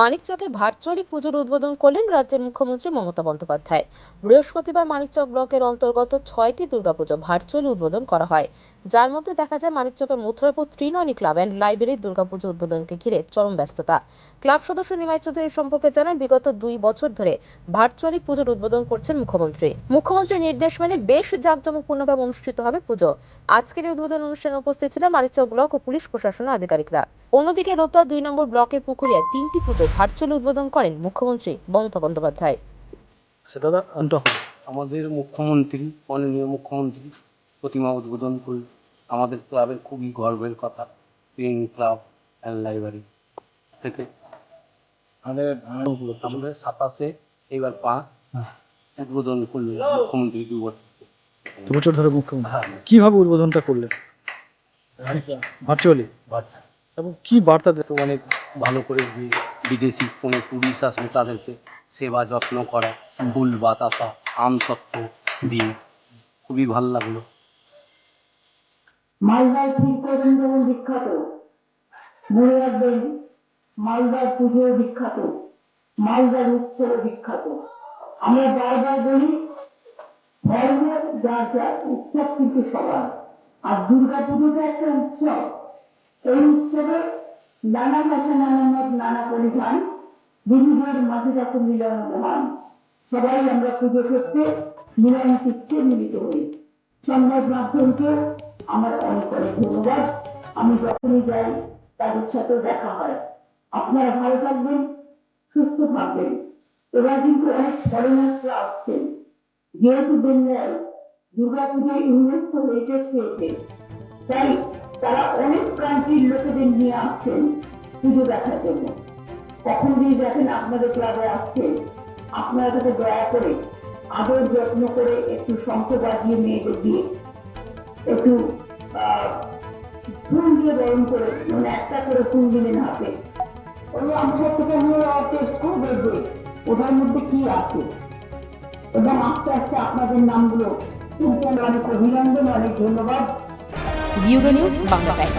মানিকচকে virtually পুজোর উদ্বোধন করলেন রাজ্যের মুখ্যমন্ত্রী মমতা বন্দ্যোপাধ্যায়। বৃহস্পতিবার মানিকচক ব্লকের অন্তর্গত ছয়টি দুর্গাপুজো ভার্চুয়ালি উদ্বোধন করা হয়। যার মধ্যে দেখা যায় মানিকচকের মথুরাপুর ত্রিনয়নী ক্লাব অ্যান্ড লাইব্রেরির দুর্গাপুজো উদ্বোধনকে ঘিরে চরম ব্যস্ততা। ক্লাব সদস্য নিমাই চৌধুরী সম্পর্কে জানান, বিগত দুই বছর ধরে ভার্চুয়ালি পুজোর উদ্বোধন করছেন মুখ্যমন্ত্রী। মুখ্যমন্ত্রীর নির্দেশ মেনে বেশ জাঁকজমকপূর্ণভাবে অনুষ্ঠিত হবে পুজো। আজকের এই উদ্বোধন অনুষ্ঠানে উপস্থিত ছিলেন মানিকচক ব্লক ও পুলিশ প্রশাসনের আধিকারিকরা। অন্যদিকে রোতা দুই নম্বর ব্লকের পুকুরিয়া তিনটি পুজো ভার্চুয়ালি উদ্বোধন করেন মুখ্যমন্ত্রী মমতা বন্দ্যোপাধ্যায়। সেটা তখন আমাদের মুখ্যমন্ত্রী মাননীয় মুখ্যমন্ত্রী প্রতিমা উদ্বোধন করল আমাদের ক্লাবের খুবই গর্বের কথা পেইং ক্লাব অ্যান্ড লাইব্রেরি থেকে। আমাদের আমাদের সাতাশে এইবার পা উদ্বোধন করল মুখ্যমন্ত্রী দু বছর বছর ধরে মুখ্যমন্ত্রী। কীভাবে উদ্বোধনটা করলেন? ভার্চুয়ালি? এবং কি বার্তা দেয় অনেক ভালো করে যে বিদেশি কোনো টুরিস্ট আসলে তাদেরকে সেবা যত্ন করা ফুল বাতাসা আম সত্ত্ব দিয়ে খুবই ভালো লাগল। মালদার শিল্পজন যেমন বিখ্যাত। মনে রাখবেন, মালদার পুজো বিখ্যাত, মালদার উৎসব বিখ্যাত। আমরা বারবার বলি ধর্মের যা যা উৎসব কিন্তু সবার। আর দুর্গা পুজোটা একটা উৎসব। এই উৎসবে নানা ভাষা নানা মত নানা পরিধান বিবিধের মাঝে যখন মিলন মহান সবাই আমরা পুজো করতে, মিলন চিত্তে মিলিত হই। সংবাদ মাধ্যমকে আমার অনেক অনেক ধন্যবাদ। আমি যখনই যাই, তাদের সাথে দেখা হয়। আপনারা ভালো থাকবেন, সুস্থ থাকবেন। এবার কিন্তু অনেক ফরেনার্সরা আসছেন যেহেতু বেঙ্গল দুর্গা পুজোয় ইউনেস্কো হেরিটেজ পেয়েছে তাই তারা অনেক কান্ট্রির লোকেদের নিয়ে আসছেন পুজো দেখার জন্য। কখন যদি দেখেন আপনাদের ক্লাবে আসছে, আপনারা তাকে দয়া করে আদর যত্ন করে একটু শঙ্খ বাজিয়ে মেয়েদের দিয়ে একটু ফুল দিয়ে বরণ করে মানে একটা করে ফুল দিলেন হাতে। ওই অংশ থেকে নিয়ে টেস্ট করে দেখবে ওটার মধ্যে কি আছে? এবং আস্তে আস্তে আপনাদের নামগুলো অনেক অভিনন্দন, অনেক ধন্যবাদ। Bureau news Bangladesh